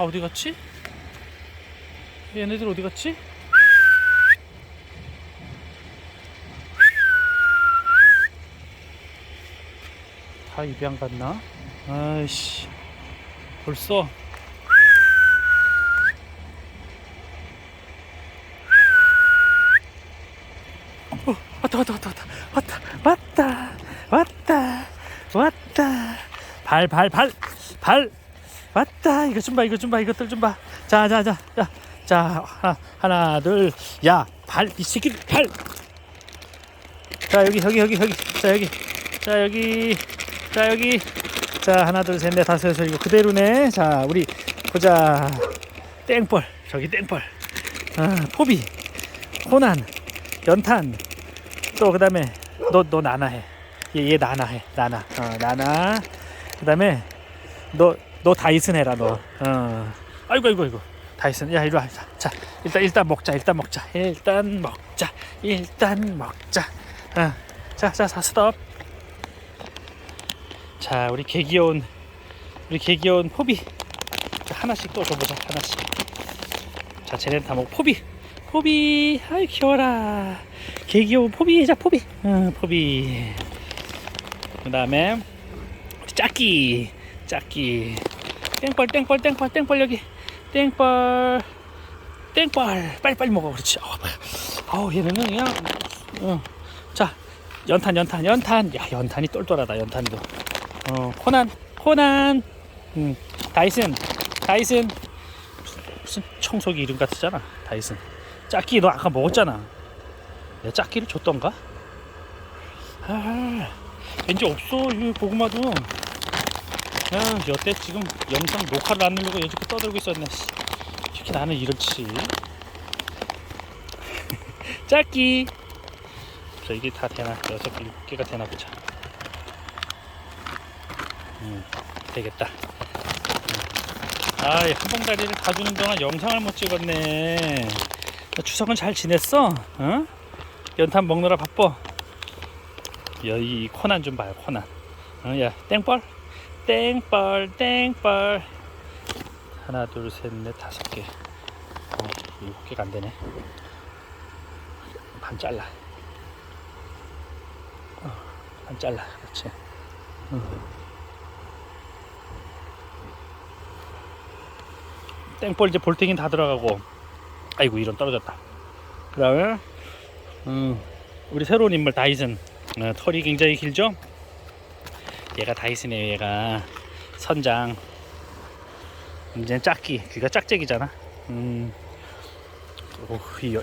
다 어디 갔지? 얘네들 어디 갔지? 다 입양 갔나? 아이씨 벌써 어, 왔다 왔다 왔다 왔다 왔다 왔다 왔다 왔다 발발발발 왔다. 이거 좀 봐 이거 좀 봐 이것들 좀 봐 자 자 자 자. 자 하나 하나 둘 야 발 이 새끼 발자 여기 여기 여기 여기. 자 여기. 자 여기. 자 여기. 자 하나 둘 셋 넷 다섯 여섯 일곱. 그대로네. 자 우리 보자. 땡벌. 저기 땡벌. 아 포비. 호난. 연탄. 또 그 다음에 너 너 나나 해. 얘, 얘 나나 해. 나나. 어 나나. 그 다음에 너 너 다이슨 해라 너. 어. 아이고 아이고 아이고. 다이슨 야 이리 와. 자, 자 일단 일단 먹자 일단 먹자. 일단 먹자 일단 먹자. 어. 자자 자 스톱. 자 우리 개 귀여운 우리 개 귀여운 포비. 자, 하나씩 또 줘보자 하나씩. 자 쟤네는 다 먹고 포비. 포비 아이 귀여워라. 개 귀여운 포비 자 포비. 어, 포비. 그 다음에 짝기 짝기 땡벌 땡벌 땡벌 땡벌 여기. 땡벌 땡벌. 빨리 빨리 먹어 그렇지. 아우, 얘네는 그냥 어. 자 연탄 연탄 연탄. 야 연탄이 똘똘하다 연탄도. 어 코난 코난. 음 다이슨 다이슨. 무슨 청소기 이름 같았잖아 다이슨. 짝기 너 아까 먹었잖아. 내 짝기를 줬던가? 아 왠지 없어 이 고구마도 야 여태 지금 영상 녹화를 안 누르고 여지껏 떠들고 있었네. 씨. 이렇게 나는 이렇지. 짝기 자 이게 다 되나? 여섯 개 일곱 개가 되나 보자. 음, 되겠다. 아이 한봉다리를 가주는 동안 영상을 못 찍었네. 추석은 잘 지냈어? 어? 연탄 먹느라 바빠? 여기 코난 좀 봐요 코난. 어, 야 땡벌 땡벌 땡벌. 하나 둘 셋 넷 다섯 개. 어, 일곱 개가 안 되네. 반 잘라. 어, 반 잘라. 그렇지. 땡벌 이제 볼탱이 다 들어가고. 아이고 이런 떨어졌다. 그 다음에 음, 우리 새로운 인물 다이슨. 어, 털이 굉장히 길죠 얘가 다이슨이에요 얘가. 선장. 이제 짝기. 귀가 짝짝이잖아. 음.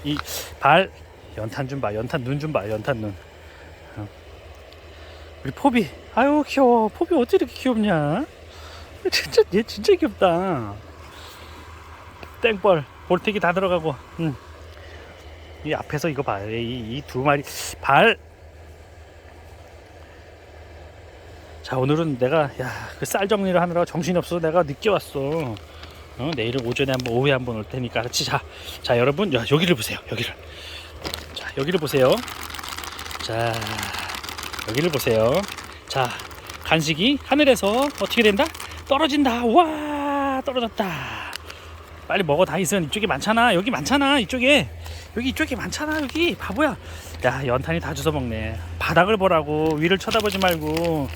이발 연탄 좀 봐. 연탄 눈 좀 봐. 연탄 눈. 어. 우리 포비. 아유 귀여워. 포비 어떻게 이렇게 귀엽냐? 진짜 얘 진짜 귀엽다. 땡벌. 볼텍이 다 들어가고. 음. 이 앞에서 이거 봐요 이두 마리. 발 자 오늘은 내가 야 그 쌀 정리를 하느라 정신이 없어서 내가 늦게 왔어. 어, 내일은 오전에 한번 오후에 한번 올 테니까. 그렇지. 자, 자 여러분 야, 여기를 보세요 여기를. 자 여기를 보세요. 자 여기를 보세요. 자 간식이 하늘에서 어떻게 된다? 떨어진다. 와 떨어졌다. 빨리 먹어 다이슨. 이쪽에 많잖아. 여기 많잖아 이쪽에. 여기 이쪽에 많잖아 여기. 바보야. 야 연탄이 다 주워 먹네. 바닥을 보라고. 위를 쳐다보지 말고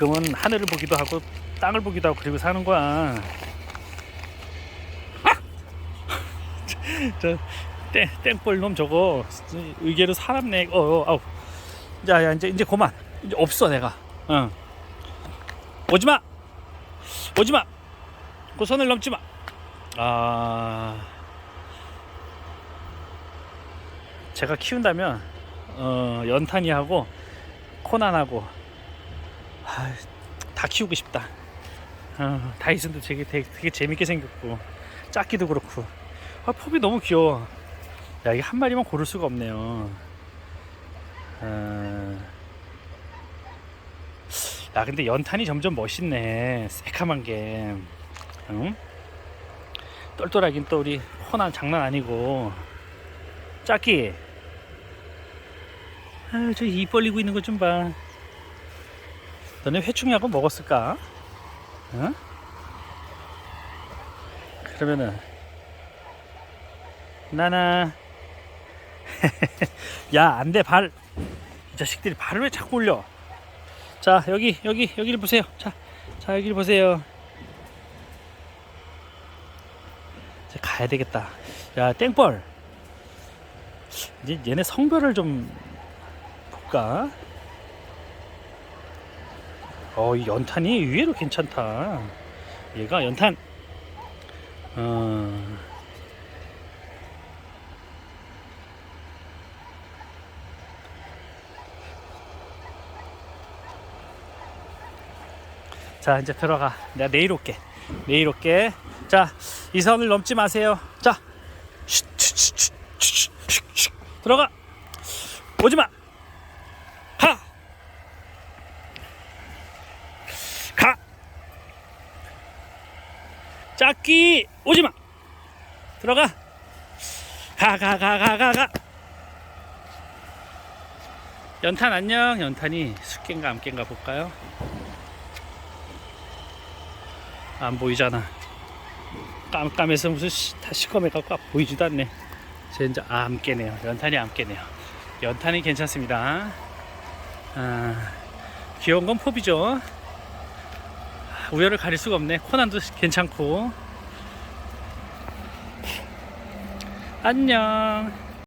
가끔은 하늘을 보기도 하고 땅을 보기도 하고 그리고 사는 거야. 저 땡, 땡벌 놈 저거. 의외로 사람네. 어, 어 아우. 야야 이제 이제 그만. 이제 없어 내가. 응 오지마! 오지마! 그 선을 넘지마! 아. 제가 키운다면 어, 연탄이하고 코난하고 아, 다 키우고 싶다. 어, 다이슨도 되게, 되게, 되게 재밌게 생겼고 짝기도 그렇고 아, 폼이 너무 귀여워. 야 이게 한 마리만 고를 수가 없네요. 어... 야 근데 연탄이 점점 멋있네. 새카만 게. 응? 똘똘하긴 또 우리 호난 장난 아니고 짝기 아유 저입 벌리고 있는 것 좀 봐 너네 회충약은 먹었을까? 응? 그러면은 나나. 야 안돼 발. 이 자식들이 발을 왜 자꾸 올려? 자 여기 여기 여기를 보세요. 자, 자 여기를 보세요. 이제 가야 되겠다. 야 땡벌. 이제 얘네 성별을 좀 볼까 어 이 연탄이 의외로 괜찮다. 얘가 연탄. 어. 자 이제 들어가. 내가 내일 올게. 내일 올게. 자 이 선을 넘지 마세요. 자. 들어가. 오지 마 하 가! 짝기 오지마. 들어가. 가 가 가 가 가가. 연탄 안녕. 연탄이 숫개인가 암개인가 볼까요? 안 보이잖아. 깜깜해서 무슨 시- 다 시커매 갖고 보이지도 않네. 제 이제 아, 암깨네요. 연탄이 암깨네요. 연탄이 괜찮습니다. 아, 귀여운 건 포비죠. 우열을 가릴 수가 없네. 코난도 괜찮고 안녕